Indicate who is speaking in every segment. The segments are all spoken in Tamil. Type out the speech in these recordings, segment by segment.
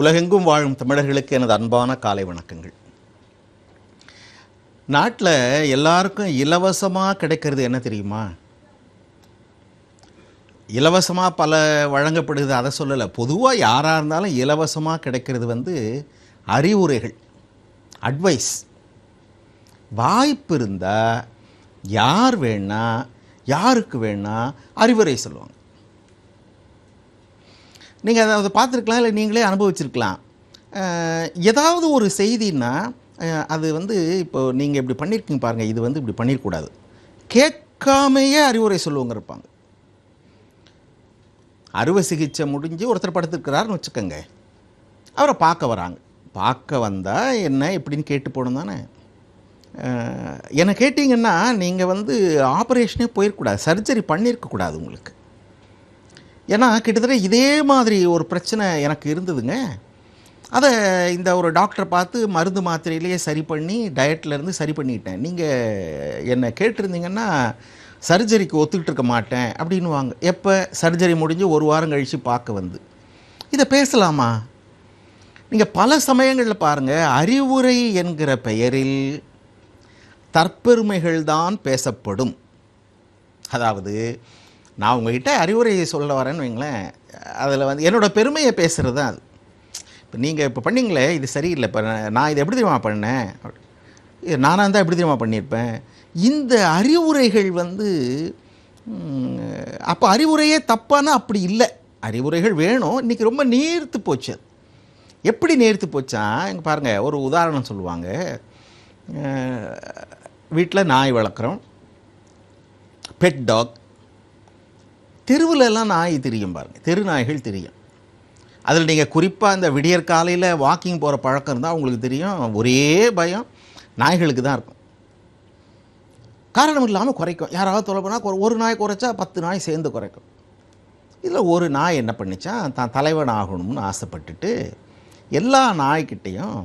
Speaker 1: உலகெங்கும் வாழும் தமிழர்களுக்கு எனது அன்பான காலை வணக்கங்கள். நாட்டில் எல்லாருக்கும் இலவசமாக கிடைக்கிறது என்ன தெரியுமா? இலவசமாக பல வழங்கப்படுது அதை சொல்லலை. பொதுவாக யாராக இருந்தாலும் இலவசமாக கிடைக்கிறது வந்து அறிவுரைகள் அட்வைஸ் வாய்ப்பு இருந்தால் யார் வேணால் யாருக்கு வேணால் அறிவுரை சொல்லுவாங்க. நீங்கள் அதை அதை பார்த்துருக்கலாம் இல்லை நீங்களே அனுபவிச்சிருக்கலாம். ஏதாவது ஒரு செய்தின்னா அது வந்து இப்போ நீங்கள் இப்படி பண்ணியிருக்கீங்க பாருங்கள் இது வந்து இப்படி பண்ணிடக்கூடாது கேட்காமையே அறிவுரை சொல்லுவோங்க இருப்பாங்க. அறுவை சிகிச்சை முடிஞ்சு ஒருத்தர் படுத்துருக்கிறாருன்னு வச்சுக்கோங்க. அவரை பார்க்க வராங்க. பார்க்க வந்தால் என்ன எப்படின்னு கேட்டு போகணும் தானே? என்னை கேட்டிங்கன்னா நீங்கள் வந்து ஆப்ரேஷனே போயிடக்கூடாது சர்ஜரி பண்ணியிருக்கக்கூடாது உங்களுக்கு. ஏன்னா கிட்டத்தட்ட இதே மாதிரி ஒரு பிரச்சனை எனக்கு இருந்ததுங்க. அதை இந்த ஒரு டாக்டரை பார்த்து மருந்து மாத்திரையிலேயே சரி பண்ணி டயட்லேருந்து சரி பண்ணிட்டேன். நீங்கள் என்னை கேட்டிருந்தீங்கன்னா சர்ஜரிக்கு ஒத்துக்கிட்டு இருக்க மாட்டேன் அப்படின்னுவாங்க. எப்போ? சர்ஜரி முடிஞ்சு ஒரு வாரம் கழித்து பார்க்க வந்து. இதை பேசலாமா? நீங்கள் பல சமயங்களில் பாருங்கள் அறிவுரை என்கிற பெயரில் தற்பெருமைகள் தான் பேசப்படும். அதாவது நான் உங்ககிட்ட அறிவுரை சொல்ல வரேன்னு வைங்களேன். அதில் வந்து என்னோடய பெருமையை பேசுகிறது தான் அது. இப்போ நீங்கள் இப்போ பண்ணிங்களே இது சரியில்லை. இப்போ நான் இதை எப்படி தெரியுமா பண்ணேன்? இது நானாக இருந்தால் எப்படி தெரியுமா பண்ணியிருப்பேன்? இந்த அறிவுரைகள் வந்து அப்போ அறிவுரையே தப்பானா? அப்படி இல்லை. அறிவுரைகள் வேணும். இன்றைக்கி ரொம்ப நேர்த்து போச்சு அது. எப்படி நேர்த்து போச்சா? இங்கே பாருங்கள் ஒரு உதாரணம் சொல்லுவாங்க. வீட்டில் நாய் வளர்க்குறோம். பெட் டாக் தெருவுல எல்லாம் நாய் தெரியும் பாருங்கள் தெரு நாய்கள் தெரியும். அதில் நீங்கள் குறிப்பாக இந்த விடியற் காலையில் வாக்கிங் போகிற பழக்கம் இருந்தால் உங்களுக்கு தெரியும். ஒரே பயம் நாய்களுக்கு தான் இருக்கும். காரணம் இல்லாமல் குறைக்கும். யாராவது தொலை ஒரு நாய் குறைச்சா பத்து நாய் சேர்ந்து குறைக்கும். இதில் ஒரு நாய் என்ன பண்ணிச்சா தான் தலைவன் ஆகணும்னு ஆசைப்பட்டுட்டு எல்லா நாய்கிட்டையும்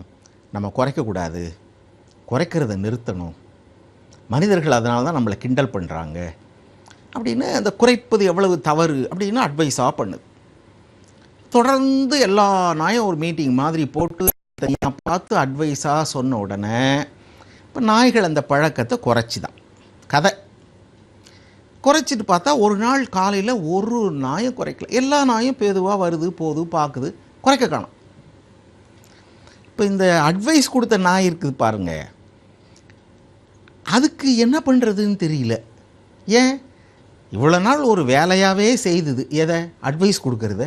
Speaker 1: நம்ம குறைக்கக்கூடாது குறைக்கிறத நிறுத்தணும். மனிதர்கள் அதனால தான் நம்மளை கிண்டல் பண்ணுறாங்க அப்படின்னு அந்த குறைப்பது எவ்வளவு தவறு அப்படின்னு அட்வைஸாக பண்ணுது. தொடர்ந்து எல்லா நாயும் ஒரு மீட்டிங் மாதிரி போட்டு தனியாக பார்த்து அட்வைஸாக சொன்ன உடனே இப்போ நாய்கள் அந்த பழக்கத்தை குறைச்சி தான் கதை. குறைச்சிட்டு பார்த்தா ஒரு நாள் காலையில் ஒரு நாயும் குறைக்கல. எல்லா நாயும் பேதுவாக வருது போகுது பார்க்குது குறைக்க காணும். இப்போ இந்த அட்வைஸ் கொடுத்த நாய் இருக்குது பாருங்கள் அதுக்கு என்ன பண்ணுறதுன்னு தெரியல. ஏன்? இவ்வளோ நாள் ஒரு வேலையாகவே செய்தது. எதை? அட்வைஸ் கொடுக்கறத.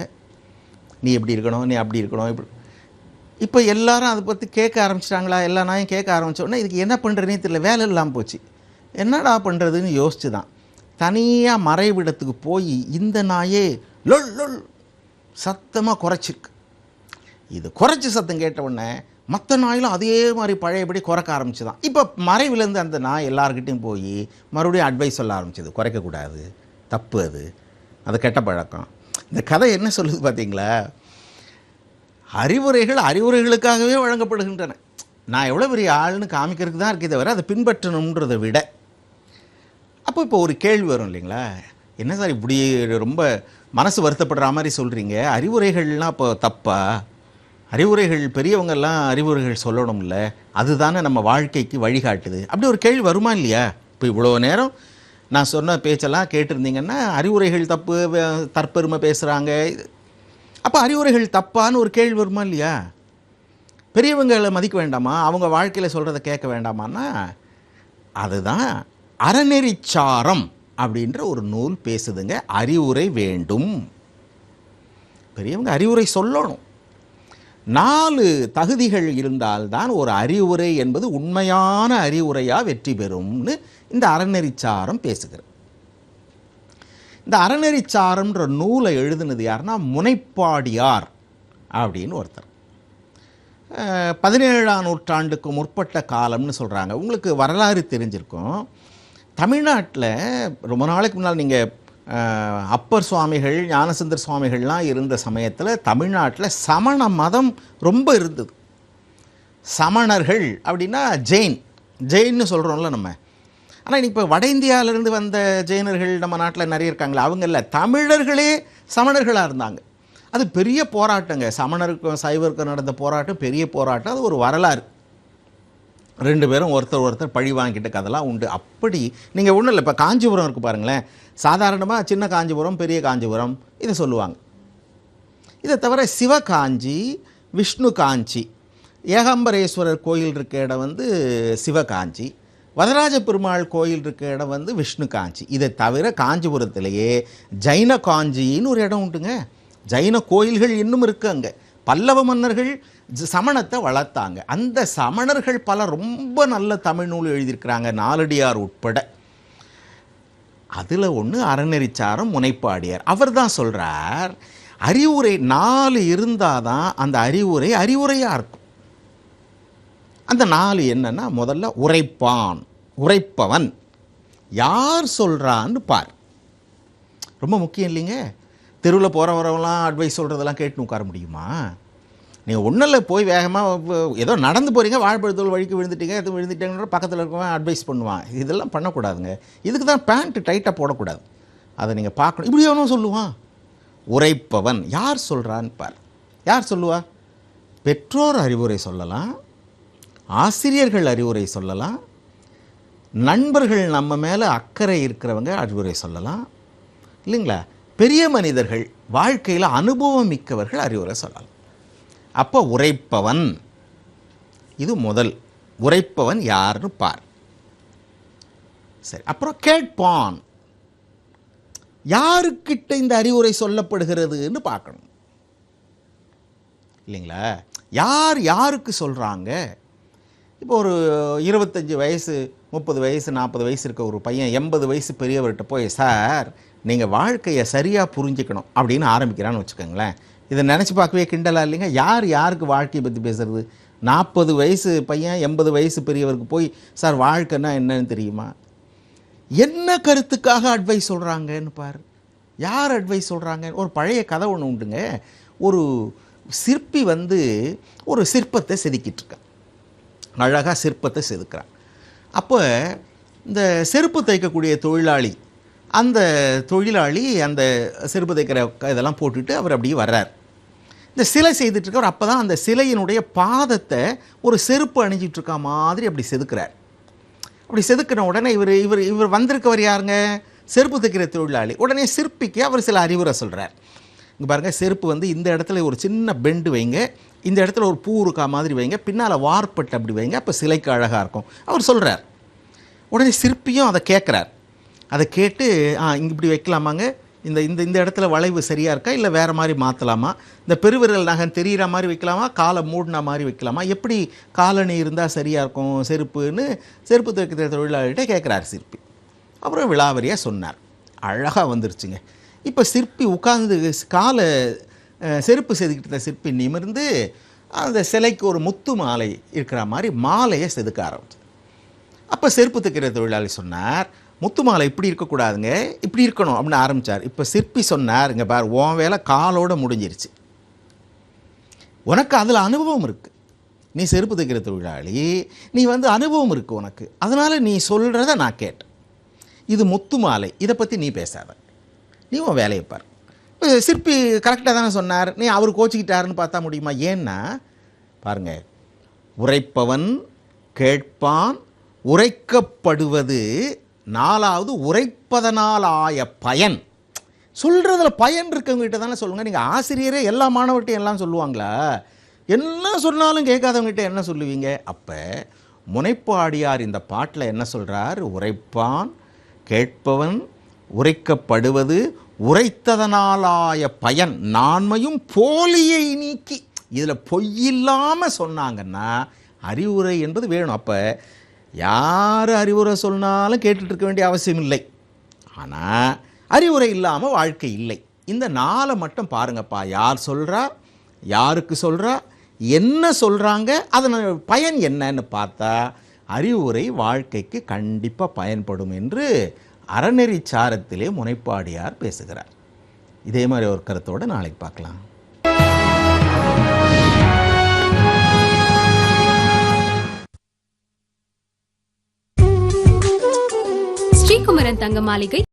Speaker 1: நீ எப்படி இருக்கணும்? நீ அப்படி இருக்கணும். இப்படி. இப்போ எல்லாரும் அதை பற்றி கேட்க ஆரம்பிச்சிட்டாங்களா? எல்லா நாயும் கேட்க ஆரம்பிச்ச உடனே இதுக்கு என்ன பண்ணுறதுனே தெரியல. வேலை இல்லாமல் போச்சு. என்னடா பண்ணுறதுன்னு யோசிச்சு தான் தனியாக மறைவிடத்துக்கு போய் இந்த நாயே லொல் லொல் சத்தமாக குறைச்சிருக்கு. இது குறைச்சி சத்தம் கேட்ட உடனே மற்ற நாயிலும் அதே மாதிரி பழையபடி குறைக்க ஆரம்பிச்சு தான் இப்போ மறைவிலேருந்து அந்த நாய் எல்லாருக்கிட்டையும் போய் மறுபடியும் அட்வைஸ் சொல்ல ஆரம்பிச்சது. குறைக்கக்கூடாது தப்பு அது. அது கெட்ட பழக்கம். இந்த கதை என்ன சொல்லுது பார்த்தீங்களா அறிவுரைகள் அறிவுரைகளுக்காகவே வழங்கப்படுகின்றன. நான் எவ்வளோ பெரிய ஆள்னு காமிக்கிறதுக்கு தான் இருக்கே தவிர அதை பின்பற்றணுன்றதை விட. அப்போ இப்போ ஒரு கேள்வி வரும் இல்லைங்களா? என்ன சார் இப்படி ரொம்ப மனசு வருத்தப்படுற மாதிரி சொல்கிறீங்க அறிவுரைகள்லாம் இப்போ தப்பா? அறிவுரைகள் பெரியவங்கெல்லாம் அறிவுரைகள் சொல்லணும்ல அதுதானே நம்ம வாழ்க்கைக்கு வழிகாட்டுது. அப்படி ஒரு கேள்வி வருமா இல்லையா? இப்போ இவ்வளோ நேரம் நான் சொன்ன பேச்செல்லாம் கேட்டிருந்தீங்கன்னா அறிவுரைகள் தப்பு தற்பெருமை பேசுகிறாங்க அப்போ அறிவுரைகள் தப்பான்னு ஒரு கேள்வி வருமா இல்லையா? பெரியவங்களை மதிக்க வேண்டாமா? அவங்க வாழ்க்கையில் சொல்கிறத கேட்க வேண்டாமான்னா அதுதான் அறநெறிச்சாரம் அப்படின்ற ஒரு நூல் பேசுதுங்க. அறிவுரை வேண்டும். பெரியவங்க அறிவுரை சொல்லணும். நாலு தகுதிகள் இருந்தால்தான் ஒரு அறிவுரை என்பது உண்மையான அறிவுரையாக வெற்றி பெறும்னு இந்த அறநெறிச்சாரம் பேசுகிறது. இந்த அறநெறிச்சாரம்ன்ற நூலை எழுதுனது யாருன்னா முனைப்பாடியார் அப்படின்னு ஒருத்தர். பதினேழாம் நூற்றாண்டுக்கு முற்பட்ட காலம்னு சொல்கிறாங்க உங்களுக்கு வரலாறு தெரிஞ்சிருக்கும். தமிழ்நாட்டில் ரொம்ப நாளைக்கு முன்னால் நீங்கள் அப்பர் சுவாமிகள் ஞானசுந்தர் சுவாமிகள்லாம் இருந்த சமயத்தில் தமிழ்நாட்டில் சமண மதம் ரொம்ப இருந்தது. சமணர்கள் அப்படின்னா ஜெயின். ஜெயின்னு சொல்கிறோம்ல நம்ம. ஆனால் இப்போ வட இந்தியாவிலேருந்து வந்த ஜெயினர்கள் நம்ம நாட்டில் நிறைய இருக்காங்களே அவங்க இல்லை. தமிழர்களே சமணர்களாக இருந்தாங்க. அது பெரிய போராட்டங்க. சமணருக்கும் சைவருக்கும் நடந்த போராட்டம் பெரிய போராட்டம். அது ஒரு வரலாறு. ரெண்டு பேரும் ஒருத்தர் ஒருத்தர் பழி வாங்கிட்ட கதெல்லாம் உண்டு. அப்படி நீங்கள் ஒன்றும் இல்லை இப்போ காஞ்சிபுரம் இருக்குது பாருங்களேன். சாதாரணமாக சின்ன காஞ்சிபுரம் பெரிய காஞ்சிபுரம் இதை சொல்லுவாங்க. இதை தவிர சிவகாஞ்சி விஷ்ணு காஞ்சி ஏகாம்பரேஸ்வரர் கோயில் இருக்க இடம் வந்து சிவகாஞ்சி வரதராஜ பெருமாள் கோயில் இருக்க இடம் வந்து விஷ்ணு காஞ்சி. இதை தவிர காஞ்சிபுரத்திலேயே ஜைன காஞ்சின்னு ஒரு இடம் உண்டுங்க. ஜைன கோயில்கள் இன்னும் இருக்குது அங்கே. பல்லவ மன்னர்கள் சமணத்தை வளர்த்தாங்க. அந்த சமணர்கள் பல ரொம்ப நல்ல தமிழ் நூல் எழுதியிருக்கிறாங்க நாலடியார் உட்பட. அதில் ஒன்று அறநெறிச்சாரம் முனைப்பாடியார். அவர் தான் சொல்கிறார் அறிவுரை நாலு இருந்தால் தான் அந்த அறிவுரை அறிவுரையாக இருக்கும். அந்த நாலு என்னென்னா முதல்ல உரைப்பான் உரைப்பவன். யார் சொல்கிறான்னு பார். ரொம்ப முக்கியம் இல்லைங்க. தெருவில் போகிற வரவங்களாம் அட்வைஸ் சொல்கிறதெல்லாம் கேட்டுன்னு உட்கார முடியுமா? நீங்கள் ஒன்றும் இல்லை போய் வேகமாக ஏதோ நடந்து போகிறீங்க வாழைப்பழத்தோல் வழிக்கு விழுந்துட்டீங்க எதுவும் விழுந்துட்டீங்கன்ற பக்கத்தில் இருக்கவன் அட்வைஸ் பண்ணுவான். இதெல்லாம் பண்ணக்கூடாதுங்க. இதுக்கு தான் பேண்ட்டு டைட்டாக போடக்கூடாது. அதை நீங்கள் பார்க்கணும். இப்படி எவனும் சொல்லுவான். உரைப்பவன். யார் சொல்கிறான்னு பார். யார் சொல்லுவா? பெற்றோர் அறிவுரை சொல்லலாம். ஆசிரியர்கள் அறிவுரை சொல்லலாம். நண்பர்கள் நம்ம மேலே அக்கறை இருக்கிறவங்க அறிவுரை சொல்லலாம். இல்லைங்களா? பெரிய மனிதர்கள் வாழ்க்கையில் அனுபவம் மிக்கவர்கள் அறிவுரை சொல்லலாம். அப்போ உரைப்பவன் இது முதல். உரைப்பவன் யாருன்னு பார். சரி அப்புறம் கேட்பான். யாருக்கிட்ட இந்த அறிவுரை சொல்லப்படுகிறதுன்னு பார்க்கணும். இல்லைங்களா? யார் யாருக்கு சொல்கிறாங்க இப்போ ஒரு இருபத்தஞ்சி வயசு முப்பது வயசு நாற்பது வயசு இருக்க ஒரு பையன் எண்பது வயசு பெரியவர்கிட்ட போய் சார் நீங்கள் வாழ்க்கையை சரியாக புரிஞ்சுக்கணும் அப்படின்னு ஆரம்பிக்கிறான்னு வச்சுக்கோங்களேன். இதை நினச்சி பார்க்கவே கிண்டலாக இல்லைங்க? யார் யாருக்கு வாழ்க்கையை பற்றி பேசுகிறது நாற்பது வயசு பையன் எண்பது வயசு பெரியவருக்கு போய் சார் வாழ்க்கைன்னா என்னன்னு தெரியுமா? என்ன கருத்துக்காக அட்வைஸ் சொல்கிறாங்கன்னு பார். யார் அட்வைஸ் சொல்கிறாங்க ஒரு பழைய கதை ஒன்று உண்டுங்க. ஒரு சிற்பி வந்து ஒரு சிற்பத்தை செதுக்கிட்டு இருக்கான் அழகாக சிற்பத்தை செதுக்கிறான் அப்போ இந்த செருப்பு தைக்கக்கூடிய தொழிலாளி அந்த தொழிலாளி அந்த செருப்பு தைக்கிற க- இதெல்லாம் போட்டுட்டு அவர் அப்படியே வர்றார். இந்த சிலை செய்துட்டுருக்கவர் அப்போ தான் அந்த சிலையினுடைய பாதத்தை ஒரு செருப்பு அணிஞ்சிட்ருக்க மாதிரி அப்படி செதுக்குறார். அப்படி செதுக்கின உடனே இவர் இவர் இவர் வந்திருக்கவர் யாருங்க? செருப்பு தைக்கிற தொழிலாளி. உடனே சிற்பிக்கு அவர் சில அறிவுரை சொல்கிறார் இங்கே பாருங்கள் செருப்பு வந்து இந்த இடத்துல ஒரு சின்ன பெண்டு வைங்க. இந்த இடத்துல ஒரு பூ இருக்கா மாதிரி வைங்க. பின்னால் வார்பட்டு அப்படி வைங்க. அப்போ சிலைக்கு அழகாக இருக்கும். அவர் சொல்கிறார் உடனே சிற்பியும் அதை கேட்குறார் அதை கேட்டு ஆ இங்கே இப்படி வைக்கலாமாங்க? இந்த இந்த இந்த இடத்துல வளைவு சரியாக இருக்கா? இல்லை வேறு மாதிரி மாற்றலாமா இந்த பெருவிரல் நகன் தெரிகிற மாதிரி வைக்கலாமா? காலை மூடின மாதிரி வைக்கலாமா? எப்படி காலணி இருந்தால் சரியாக இருக்கும்? செருப்புன்னு செருப்பு தைக்கிற தொழிலாளிகிட்ட கேட்குறாரு சிற்பி. அப்புறம் விழாவரியாக சொன்னார். அழகாக வந்துருச்சுங்க. இப்போ சிற்பி உட்கார்ந்து காலை செருப்பு செதுக்கிட்டு இருந்த சிற்பி நிமிர்ந்து அந்த சிலைக்கு ஒரு முத்து மாலை இருக்கிற மாதிரி மாலையை செதுக்க ஆரம்பிச்சு அப்போ செருப்பு தைக்கிற தொழிலாளி சொன்னார் முத்து மாலை இப்படி இருக்கக்கூடாதுங்க இப்படி இருக்கணும் அப்படின்னு ஆரம்பித்தார் இப்போ சிற்பி சொன்னார் இங்கே பார் உன் வேலை காலோட முடிஞ்சிருச்சு. உனக்கு அதில் அனுபவம் இருக்குது நீ செருப்பு தைக்கிற தொழிலாளி நீ வந்து அனுபவம் இருக்குது உனக்கு. அதனால் நீ சொல்கிறத நான் கேட்டேன். இது முத்து மாலை இதை பற்றி நீ பேசாத. நீ உன் வேலையை பார். சிற்பி கரெக்டாக தானே சொன்னார். நீ அவர் கோச்சிக்கிட்டாருன்னு பார்த்தா முடியுமா? ஏன்னா பாருங்க உரைப்பவன் கேட்பான் உரைக்கப்படுவது நாலாவது உரைப்பதனால் ஆய பயன். சொல்கிறதுல பயன் இருக்கவங்ககிட்ட தானே சொல்லுங்கள் நீங்கள் ஆசிரியரே எல்லா மாணவர்கிட்டையும் எல்லாம் சொல்லுவாங்களா? என்ன சொன்னாலும் கேட்காதவங்ககிட்ட என்ன சொல்லுவீங்க? அப்போ முனைப்பாடியார் இந்த பாட்டில் என்ன சொல்கிறார் உரைப்பான் கேட்பவன் உரைக்கப்படுவது உரைத்ததனாலாய பயன் நான்மையும் போலியை நீக்கி. இதில் பொய்யில்லாமல் சொன்னாங்கன்னா அறிவுரை என்பது வேணும். அப்போ யார் அறிவுரை சொன்னாலும் கேட்டுட்டு இருக்க வேண்டிய அவசியம் இல்லை. ஆனால் அறிவுரை இல்லாமல் வாழ்க்கை இல்லை. இந்த நாளை மட்டும் பாருங்கப்பா யார் சொல்கிறா யாருக்கு சொல்கிறா என்ன சொல்கிறாங்க அதன் பயன் என்னன்னு பார்த்தா அறிவுரை வாழ்க்கைக்கு கண்டிப்பாக பயன்படும் என்று அறநெறி சாரத்திலே முனைப்பாடியார் பேசுகிறார். இதே மாதிரி ஒரு கருத்தோடு நாளைக்கு பார்க்கலாம்.
Speaker 2: ஸ்ரீகுமரன் தங்க மாளிகை